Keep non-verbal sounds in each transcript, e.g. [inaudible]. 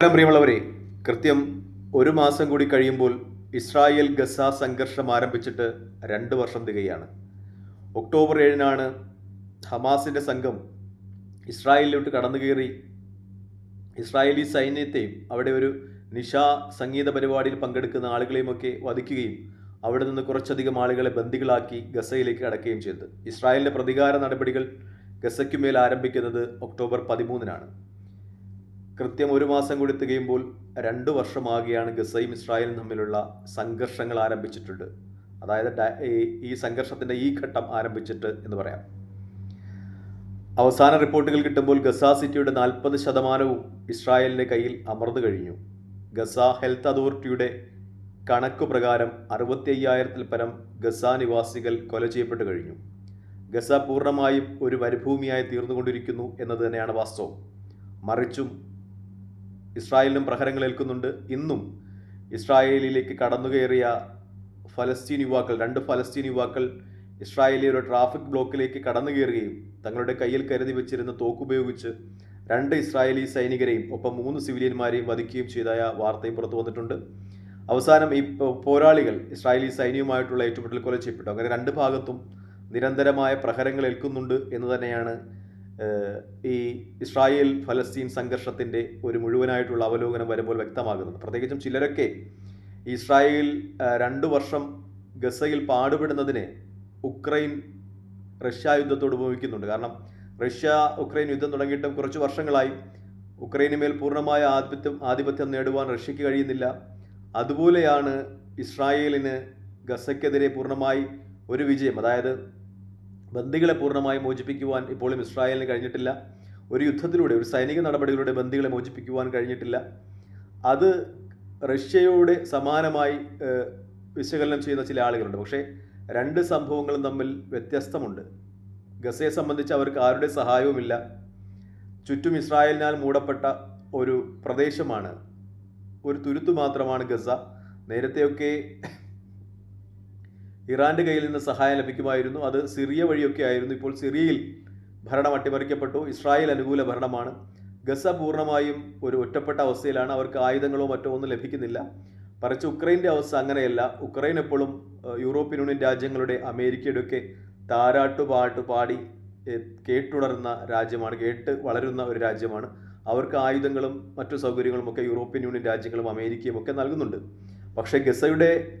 പ്രിയമുള്ളവരെ കൃത്യം ഒരു മാസം കൂടി കഴിയുമ്പോൾ ഇസ്രായേൽ ഗസ സംഘർഷം ആരംഭിച്ചിട്ട് രണ്ട് വർഷം തികയാണ്. ഒക്ടോബർ ഏഴിനാണ് ഹമാസിന്റെ സംഘം ഇസ്രായേലിലോട്ട് കടന്നു കയറി ഇസ്രായേലി സൈന്യത്തെയും അവിടെ ഒരു നിഷാ സംഗീത പരിപാടിയിൽ പങ്കെടുക്കുന്ന ആളുകളെയുമൊക്കെ വധിക്കുകയും അവിടെ നിന്ന് കുറച്ചധികം ആളുകളെ ബന്ദികളാക്കി ഗസയിലേക്ക് അടക്കുകയും ചെയ്തത് ഇസ്രായേലിന്റെ പ്രതികാര നടപടികൾ ഗസയ്ക്കുമേൽ ആരംഭിക്കുന്നത് ഒക്ടോബർ പതിമൂന്നിനാണ്. കൃത്യം ഒരു മാസം കൂടി തികയുമ്പോൾ രണ്ട് വർഷമാകുകയാണ് ഗസയും ഇസ്രായേലും തമ്മിലുള്ള സംഘർഷങ്ങൾ ആരംഭിച്ചിട്ടുണ്ട്. അതായത് ഈ സംഘർഷത്തിന്റെ ഈ ഘട്ടം ആരംഭിച്ചിട്ട് എന്ന് പറയാം. അവസാന റിപ്പോർട്ടുകൾ കിട്ടുമ്പോൾ ഗസ സിറ്റിയുടെ നാൽപ്പത് ശതമാനവും ഇസ്രായേലിന്റെ കയ്യിൽ അമർന്നു കഴിഞ്ഞു. ഗസ ഹെൽത്ത് അതോറിറ്റിയുടെ കണക്കു പ്രകാരം അറുപത്തി അയ്യായിരത്തിൽ പരം ഗസ നിവാസികൾ കൊല ചെയ്യപ്പെട്ടു കഴിഞ്ഞു. ഗസ പൂർണമായും ഒരു മരുഭൂമിയായി തീർന്നുകൊണ്ടിരിക്കുന്നു എന്നത് തന്നെയാണ് വാസ്തവം. മറിച്ചും ഇസ്രായേലിനും പ്രഹരങ്ങൾ ഏൽക്കുന്നുണ്ട്. ഇന്നും ഇസ്രായേലിലേക്ക് കടന്നുകയറിയ ഫലസ്തീൻ യുവാക്കൾ രണ്ട് ഫലസ്തീൻ യുവാക്കൾ ഇസ്രായേലിയുടെ ട്രാഫിക് ബ്ലോക്കിലേക്ക് കടന്നു കയറുകയും തങ്ങളുടെ കയ്യിൽ കരുതി വെച്ചിരുന്ന തോക്കുപയോഗിച്ച് രണ്ട് ഇസ്രായേലി സൈനികരെയും ഒപ്പം മൂന്ന് സിവിലിയന്മാരെയും വധിക്കുകയും ചെയ്തായ വാർത്തയും പുറത്തു വന്നിട്ടുണ്ട്. അവസാനം ഈ പോരാളികൾ ഇസ്രായേലി സൈന്യവുമായിട്ടുള്ള ഏറ്റുമുട്ടൽ കൊല ചെയ്യപ്പെട്ടു അങ്ങനെ രണ്ട് ഭാഗത്തും നിരന്തരമായ പ്രഹരങ്ങൾ ഏൽക്കുന്നുണ്ട് എന്ന് തന്നെയാണ് ഈ ഇസ്രായേൽ ഫലസ്തീൻ സംഘർഷത്തിന്റെ ഒരു മുഴുവനായിട്ടുള്ള അവലോകനം വരുമ്പോൾ വ്യക്തമാകുന്നത് പ്രത്യേകിച്ചും ചിലരൊക്കെ ഇസ്രായേൽ രണ്ട് വർഷം ഗസയിൽ പാടുപെടുന്നതിനെ ഉക്രൈൻ റഷ്യ യുദ്ധത്തോട് ഉപയോഗിക്കുന്നുണ്ട് കാരണം റഷ്യ ഉക്രൈൻ യുദ്ധം തുടങ്ങിയിട്ടും കുറച്ച് വർഷങ്ങളായി ഉക്രൈന് മേൽ പൂർണമായ ആധിപത്യം ആധിപത്യം നേടുവാൻ റഷ്യയ്ക്ക് കഴിയുന്നില്ല. അതുപോലെയാണ് ഇസ്രായേലിന് ഗസയ്ക്കെതിരെ പൂർണമായി ഒരു വിജയം. അതായത് ബന്ദികളെ പൂർണമായി മോചിപ്പിക്കുവാൻ ഇപ്പോഴും ഇസ്രായേലിന് കഴിഞ്ഞിട്ടില്ല. ഒരു യുദ്ധത്തിലൂടെ ഒരു സൈനിക നടപടികളിലൂടെ ബന്ദികളെ മോചിപ്പിക്കുവാൻ കഴിഞ്ഞിട്ടില്ല. അത് റഷ്യയോട് സമാനമായി വിശകലനം ചെയ്യുന്ന ചില ആളുകളുണ്ട്. പക്ഷേ രണ്ട് സംഭവങ്ങളും തമ്മിൽ വ്യത്യസ്തമുണ്ട്. ഗസയെ സംബന്ധിച്ച് അവർക്ക് ആരുടെ സഹായവുമില്ല. ചുറ്റും ഇസ്രായേലിനാൽ മൂടപ്പെട്ട ഒരു പ്രദേശമാണ്. ഒരു തുരുത്തു മാത്രമാണ് ഗസ. നേരത്തെയൊക്കെ ഇറാന്റെ കയ്യിൽ നിന്ന് സഹായം ലഭിക്കുമായിരുന്നു. അത് സിറിയ വഴിയൊക്കെ ആയിരുന്നു. ഇപ്പോൾ സിറിയയിൽ ഭരണം അട്ടിമറിക്കപ്പെട്ടു. ഇസ്രായേൽ അനുകൂല ഭരണമാണ്. ഗസ പൂർണമായും ഒരു ഒറ്റപ്പെട്ട അവസ്ഥയിലാണ്. അവർക്ക് ആയുധങ്ങളോ മറ്റോ ഒന്നും ലഭിക്കുന്നില്ല. മറിച്ച് ഉക്രൈന്റെ അവസ്ഥ അങ്ങനെയല്ല. ഉക്രൈൻ എപ്പോഴും യൂറോപ്യൻ യൂണിയൻ രാജ്യങ്ങളുടെ അമേരിക്കയുടെ ഒക്കെ താരാട്ടു പാട്ട് പാടി കേട്ടുടർന്ന രാജ്യമാണ്. കേട്ട് വളരുന്ന ഒരു രാജ്യമാണ്. അവർക്ക് ആയുധങ്ങളും മറ്റു സൗകര്യങ്ങളും ഒക്കെ യൂറോപ്യൻ യൂണിയൻ രാജ്യങ്ങളും അമേരിക്കയും ഒക്കെ നൽകുന്നുണ്ട്. പക്ഷേ ഗസയുടെ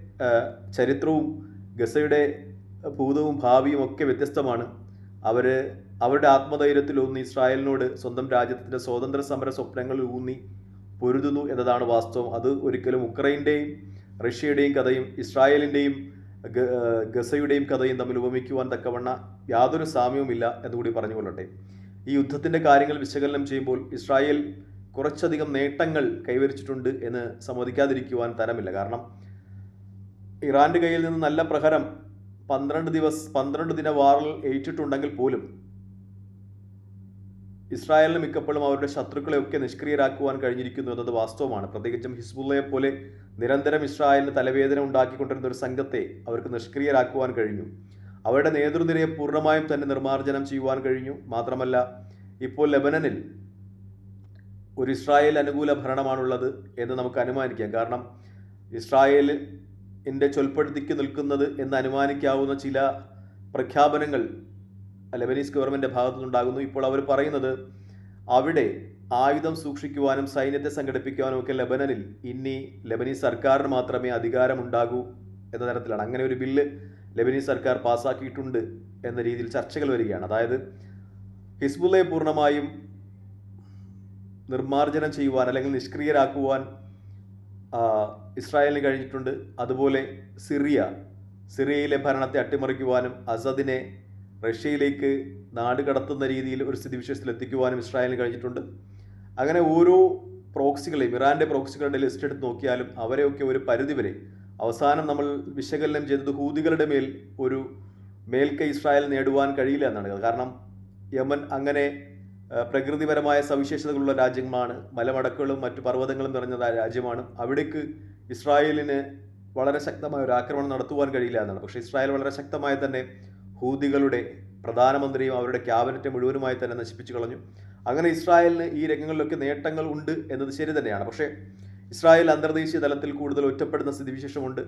ചരിത്രവും ഗസയുടെ ഭൂതവും ഭാവിയും ഒക്കെ വ്യത്യസ്തമാണ്. അവർ അവരുടെ ആത്മധൈര്യത്തിൽ ഊന്നി ഇസ്രായേലിനോട് സ്വന്തം രാജ്യത്തിന്റെ സ്വാതന്ത്ര്യ സമര സ്വപ്നങ്ങളിൽ ഊന്നി പൊരുതുന്നു എന്നതാണ് വാസ്തവം. അത് ഒരിക്കലും ഉക്രൈന്റെയും റഷ്യയുടെയും കഥയും ഇസ്രായേലിന്റെയും ഗസയുടെയും കഥയും തമ്മിൽ ഉപമിക്കുവാൻ തക്കവണ്ണ യാതൊരു സാമ്യവുമില്ല എന്നുകൂടി പറഞ്ഞുകൊള്ളട്ടെ ഈ യുദ്ധത്തിന്റെ കാര്യങ്ങൾ വിശകലനം ചെയ്യുമ്പോൾ ഇസ്രായേൽ കുറച്ചധികം നേട്ടങ്ങൾ കൈവരിച്ചിട്ടുണ്ട് എന്ന് സമ്മതിക്കാതിരിക്കുവാൻ തരമില്ല. കാരണം ഇറാന്റെ കയ്യിൽ നിന്ന് നല്ല പ്രഹരം പന്ത്രണ്ട് ദിവസ് പന്ത്രണ്ട് ദിന വാറിൽ ഏറ്റിട്ടുണ്ടെങ്കിൽ പോലും ഇസ്രായേലിന് മിക്കപ്പോഴും അവരുടെ ശത്രുക്കളെയൊക്കെ നിഷ്ക്രിയരാക്കുവാൻ കഴിഞ്ഞിരിക്കുന്നു എന്നത് വാസ്തവമാണ്. പ്രത്യേകിച്ചും ഹിസ്ബുള്ളയെ പോലെ നിരന്തരം ഇസ്രായേലിന് തലവേദന ഉണ്ടാക്കിക്കൊണ്ടിരുന്ന ഒരു സംഘത്തെ അവർക്ക് നിഷ്ക്രിയരാക്കുവാൻ കഴിഞ്ഞു. അവരുടെ നേതൃനിരയെ പൂർണമായും തന്നെ നിർമ്മാർജനം ചെയ്യുവാൻ കഴിഞ്ഞു. മാത്രമല്ല ഇപ്പോൾ ലെബനനിൽ ഒരു ഇസ്രായേൽ അനുകൂല ഭരണമാണുള്ളത് എന്ന് നമുക്ക് അനുമാനിക്കാം. കാരണം ഇസ്രായേലിന്റെ ചൊൽപ്പെടുത്തിക്ക് നിൽക്കുന്നത് എന്ന് അനുമാനിക്കാവുന്ന ചില പ്രഖ്യാപനങ്ങൾ ലെബനീസ് ഗവൺമെന്റ് ഭാഗത്തു നിന്നുണ്ടാകുന്നു ഇപ്പോൾ അവർ പറയുന്നത് അവിടെ ആയുധം സൂക്ഷിക്കുവാനും സൈന്യത്തെ സംഘടിപ്പിക്കുവാനും ഒക്കെ ലെബനനിൽ ഇനി ലെബനീസ് സർക്കാരിന് മാത്രമേ അധികാരമുണ്ടാകൂ എന്ന തരത്തിലാണ്. അങ്ങനെ ഒരു ബില്ല് ലെബനീസ് സർക്കാർ പാസ്സാക്കിയിട്ടുണ്ട് എന്ന രീതിയിൽ ചർച്ചകൾ വരികയാണ്. അതായത് ഹിസ്ബുള്ളയെ പൂർണമായും നിർമ്മാർജനം ചെയ്യുവാൻ അല്ലെങ്കിൽ നിഷ്ക്രിയരാക്കുവാൻ ഇസ്രായേലിന് കഴിഞ്ഞിട്ടുണ്ട്. അതുപോലെ സിറിയ. സിറിയയിലെ ഭരണത്തെ അട്ടിമറിക്കുവാനും അസദിനെ റഷ്യയിലേക്ക് നാട് കടത്തുന്ന രീതിയിൽ ഒരു സ്ഥിതിവിശേഷത്തിൽ എത്തിക്കുവാനും ഇസ്രായേലിന് കഴിഞ്ഞിട്ടുണ്ട്. അങ്ങനെ ഓരോ പ്രോക്സികളെയും ഇറാന്റെ പ്രോക്സികളുടെ ലിസ്റ്റ് എടുത്ത് നോക്കിയാലും അവരെയൊക്കെ ഒരു പരിധിവരെ അവസാനം നമ്മൾ വിശകലനം ചെയ്തത് ഹൂതികളുടെ മേൽ ഒരു മേൽക്കൈ ഇസ്രായേൽ നേടുവാൻ കഴിയില്ല എന്നാണ് കാരണം യമൻ അങ്ങനെ പ്രകൃതിപരമായ സവിശേഷതകളുള്ള രാജ്യങ്ങളാണ്. മലമടക്കുകളും മറ്റു പർവതങ്ങളും നിറഞ്ഞ രാജ്യമാണ്. അവിടേക്ക് ഇസ്രായേലിന് വളരെ ശക്തമായ ഒരു ആക്രമണം നടത്തുവാൻ കഴിയില്ല എന്നാണ്. പക്ഷേ ഇസ്രായേൽ വളരെ ശക്തമായി തന്നെ ഹൂതികളുടെ പ്രധാനമന്ത്രിയും അവരുടെ ക്യാബിനറ്റ് മുഴുവനുമായി തന്നെ നശിപ്പിച്ചു കളഞ്ഞു. അങ്ങനെ ഇസ്രായേലിന് ഈ രംഗങ്ങളിലൊക്കെ നേട്ടങ്ങൾ ഉണ്ട് എന്നത് ശരി തന്നെയാണ്. പക്ഷേ ഇസ്രായേൽ അന്തർദേശീയ തലത്തിൽ കൂടുതൽ ഒറ്റപ്പെടുന്ന സ്ഥിതിവിശേഷമുണ്ട്.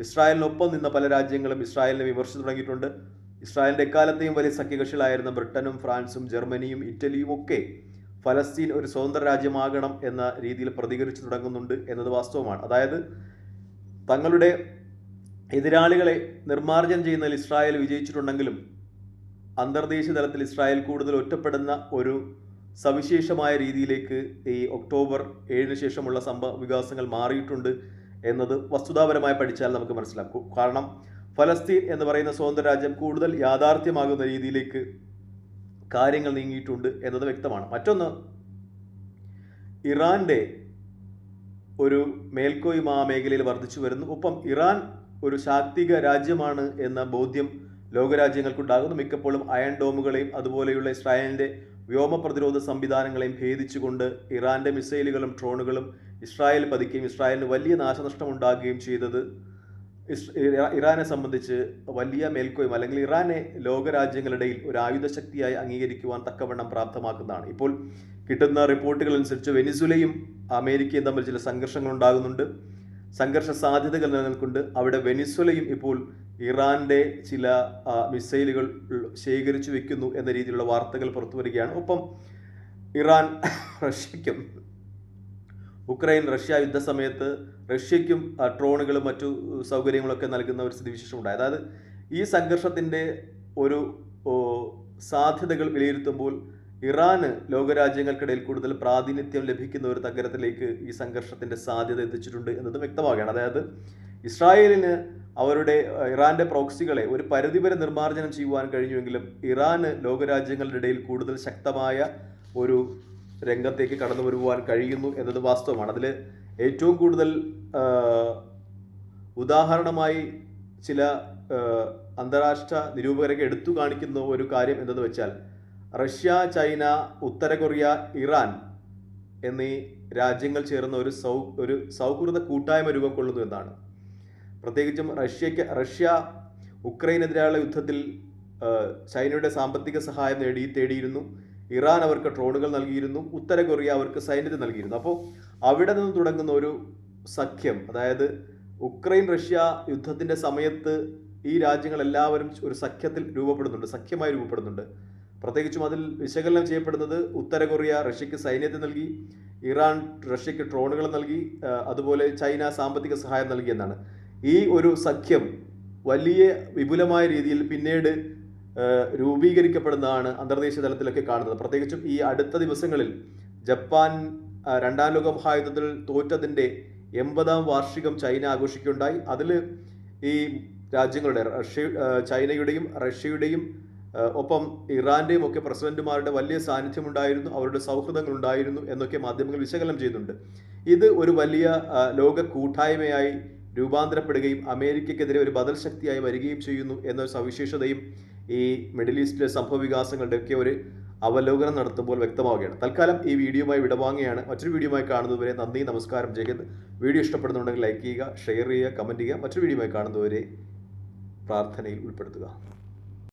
ഇസ്രായേലിനൊപ്പം നിന്ന പല രാജ്യങ്ങളും ഇസ്രായേലിനെ വിമർശിച്ചു തുടങ്ങിയിട്ടുണ്ട്. ഇസ്രായേലിന്റെ എക്കാലത്തെയും വലിയ സഖ്യകക്ഷികളായിരുന്ന ബ്രിട്ടനും ഫ്രാൻസും ജർമ്മനിയും ഇറ്റലിയും ഒക്കെ ഫലസ്തീൻ ഒരു സ്വതന്ത്ര രാജ്യമാകണം എന്ന രീതിയിൽ പ്രതികരിച്ചു തുടങ്ങുന്നുണ്ട് എന്നത് വാസ്തവമാണ്. അതായത് തങ്ങളുടെ എതിരാളികളെ നിർമ്മാർജനം ചെയ്യുന്നതിൽ ഇസ്രായേൽ വിജയിച്ചിട്ടുണ്ടെങ്കിലും അന്തർദേശീയ തലത്തിൽ ഇസ്രായേൽ കൂടുതൽ ഒറ്റപ്പെടുന്ന ഒരു സവിശേഷമായ രീതിയിലേക്ക് ഈ ഒക്ടോബർ ഏഴിന് ശേഷമുള്ള സംഭവ വികാസങ്ങൾ മാറിയിട്ടുണ്ട് എന്നത് വസ്തുതാപരമായി പഠിച്ചാൽ നമുക്ക് മനസ്സിലാക്കും. കാരണം ഫലസ്തീൻ എന്ന് പറയുന്ന സ്വതന്ത്ര രാജ്യം കൂടുതൽ യാഥാർത്ഥ്യമാകുന്ന രീതിയിലേക്ക് കാര്യങ്ങൾ നീങ്ങിയിട്ടുണ്ട് എന്നത് വ്യക്തമാണ്. മറ്റൊന്ന് ഇറാന്റെ ഒരു മേൽക്കോയ്മ ആ മേഖലയിൽ വർദ്ധിച്ചു വരുന്നു. ഒപ്പം ഇറാൻ ഒരു ശാക്തിക രാജ്യമാണ് എന്ന ബോധ്യം ലോകരാജ്യങ്ങൾക്കുണ്ടാകുന്നു. മിക്കപ്പോഴും അയൺ ഡോമുകളെയും അതുപോലെയുള്ള ഇസ്രായേലിന്റെ വ്യോമ പ്രതിരോധ സംവിധാനങ്ങളെയും ഭേദിച്ചുകൊണ്ട് ഇറാന്റെ മിസൈലുകളും ഡ്രോണുകളും ഇസ്രായേൽ പതിക്കുകയും ഇസ്രായേലിന് വലിയ നാശനഷ്ടം ഉണ്ടാകുകയും ചെയ്തത് ഇറാനെ സംബന്ധിച്ച് വലിയ മേൽക്കോയ്മ അല്ലെങ്കിൽ ഇറാനെ ലോകരാജ്യങ്ങളിടയിൽ ഒരു ആയുധശക്തിയായി അംഗീകരിക്കുവാൻ തക്കവണ്ണം പ്രാപ്തമാക്കുന്നതാണ്. ഇപ്പോൾ കിട്ടുന്ന റിപ്പോർട്ടുകൾ അനുസരിച്ച് വെനിസുലയും അമേരിക്കയും തമ്മിൽ ചില സംഘർഷങ്ങൾ ഉണ്ടാകുന്നുണ്ട് സംഘർഷ സാധ്യതകൾ നിലനിൽക്കുന്നുണ്ട്. അവിടെ വെനിസുലയും ഇപ്പോൾ ഇറാന്റെ ചില മിസൈലുകൾ ശേഖരിച്ചു വെക്കുന്നു എന്ന രീതിയിലുള്ള വാർത്തകൾ പുറത്തു വരികയാണ് ഒപ്പം ഇറാൻ [laughs] റഷ്യയ്ക്കും ഉക്രൈൻ റഷ്യ യുദ്ധ സമയത്ത് റഷ്യയ്ക്കും ഡ്രോണുകളും മറ്റു സൗകര്യങ്ങളൊക്കെ നൽകുന്ന ഒരു സ്ഥിതിവിശേഷം ഉണ്ടായി അതായത് ഈ സംഘർഷത്തിന്റെ ഒരു സാധ്യതകൾ വിലയിരുത്തുമ്പോൾ ഇറാന് ലോകരാജ്യങ്ങൾക്കിടയിൽ കൂടുതൽ പ്രാതിനിധ്യം ലഭിക്കുന്ന ഒരു തകരത്തിലേക്ക് ഈ സംഘർഷത്തിന്റെ സാധ്യത എത്തിച്ചിട്ടുണ്ട് എന്നത് വ്യക്തമാകുകയാണ് അതായത് ഇസ്രായേലിന് അവരുടെ ഇറാന്റെ പ്രോക്സികളെ ഒരു പരിധിവരെ നിർമ്മാർജനം ചെയ്യുവാൻ കഴിഞ്ഞുവെങ്കിലും ഇറാന് ലോകരാജ്യങ്ങളുടെ ഇടയിൽ കൂടുതൽ ശക്തമായ ഒരു രംഗത്തേക്ക് കടന്നു വരുവാൻ കഴിയുന്നു എന്നത് വാസ്തവമാണ്. അതിൽ ഏറ്റവും കൂടുതൽ ഉദാഹരണമായി ചില അന്താരാഷ്ട്ര നിരൂപകരൊക്കെ എടുത്തു കാണിക്കുന്ന ഒരു കാര്യം എന്തെന്ന് വെച്ചാൽ റഷ്യ ചൈന ഉത്തര കൊറിയ ഇറാൻ എന്നീ രാജ്യങ്ങൾ ചേർന്ന ഒരു സൗ ഒരു സൗഹൃദ കൂട്ടായ്മ രൂപം കൊള്ളുന്നു എന്നാണ്. പ്രത്യേകിച്ചും റഷ്യയ്ക്ക് റഷ്യ ഉക്രൈനെതിരായുള്ള യുദ്ധത്തിൽ ചൈനയുടെ സാമ്പത്തിക സഹായം നേടി തേടിയിരുന്നു. ഇറാൻ അവർക്ക് ഡ്രോണുകൾ നൽകിയിരുന്നു ഉത്തര കൊറിയ അവർക്ക് സൈന്യത്തെ നൽകിയിരുന്നു. അപ്പോൾ അവിടെ നിന്ന് തുടങ്ങുന്ന ഒരു സഖ്യം അതായത് ഉക്രൈൻ റഷ്യ യുദ്ധത്തിന്റെ സമയത്ത് ഈ രാജ്യങ്ങളെല്ലാവരും ഒരു സഖ്യത്തിൽ രൂപപ്പെടുന്നുണ്ട് സഖ്യമായി രൂപപ്പെടുന്നുണ്ട്. പ്രത്യേകിച്ചും അതിൽ വിശകലനം ചെയ്യപ്പെടുന്നത് ഉത്തര കൊറിയ റഷ്യക്ക് സൈന്യത്തെ നൽകി ഇറാൻ റഷ്യക്ക് ഡ്രോണുകൾ നൽകി അതുപോലെ ചൈന സാമ്പത്തിക സഹായം നൽകിയെന്നാണ് ഈ ഒരു സഖ്യം വലിയ വിപുലമായ രീതിയിൽ പിന്നീട് രൂപീകരിക്കപ്പെടുന്നതാണ് അന്തർദേശീയ തലത്തിലൊക്കെ കാണുന്നത്. പ്രത്യേകിച്ചും ഈ അടുത്ത ദിവസങ്ങളിൽ ജപ്പാൻ രണ്ടാം ലോക മഹായുദ്ധത്തിൽ തോറ്റതിന്റെ എൺപതാം വാർഷികം ചൈന ആഘോഷിക്കുകയുണ്ടായി. അതിൽ ഈ രാജ്യങ്ങളുടെ റഷ്യ ചൈനയുടെയും റഷ്യയുടെയും ഒപ്പം ഇറാന്റെയും ഒക്കെ പ്രസിഡന്റുമാരുടെ വലിയ സാന്നിധ്യം ഉണ്ടായിരുന്നു അവരുടെ സൗഹൃദങ്ങൾ ഉണ്ടായിരുന്നു എന്നൊക്കെ മാധ്യമങ്ങൾ വിശകലനം ചെയ്യുന്നുണ്ട്. ഇത് ഒരു വലിയ ലോക കൂട്ടായ്മയായി രൂപാന്തരപ്പെടുകയും അമേരിക്കക്കെതിരെ ഒരു ബദൽ ശക്തിയായി വരികയും ചെയ്യുന്നു എന്ന സവിശേഷതയും ഈ മിഡിൽ ഈസ്റ്റിലെ സംഭവ വികാസങ്ങളുടെയൊക്കെ ഒരു അവലോകനം നടത്തുമ്പോൾ വ്യക്തമാവുകയാണ്. തൽക്കാലം ഈ വീഡിയോയുമായി വിടവാങ്ങുകയാണ് മറ്റൊരു വീഡിയോയുമായി കാണുന്നതുവരെ നന്ദി നമസ്കാരം ജയഹിന്ദ് വീഡിയോ ഇഷ്ടപ്പെടുന്നുണ്ടെങ്കിൽ ലൈക്ക് ചെയ്യുക ഷെയർ ചെയ്യുക കമന്റ് ചെയ്യുക. മറ്റൊരു വീഡിയോയുമായി കാണുന്നതുവരെ പ്രാർത്ഥനയിൽ ഉൾപ്പെടുത്തുക.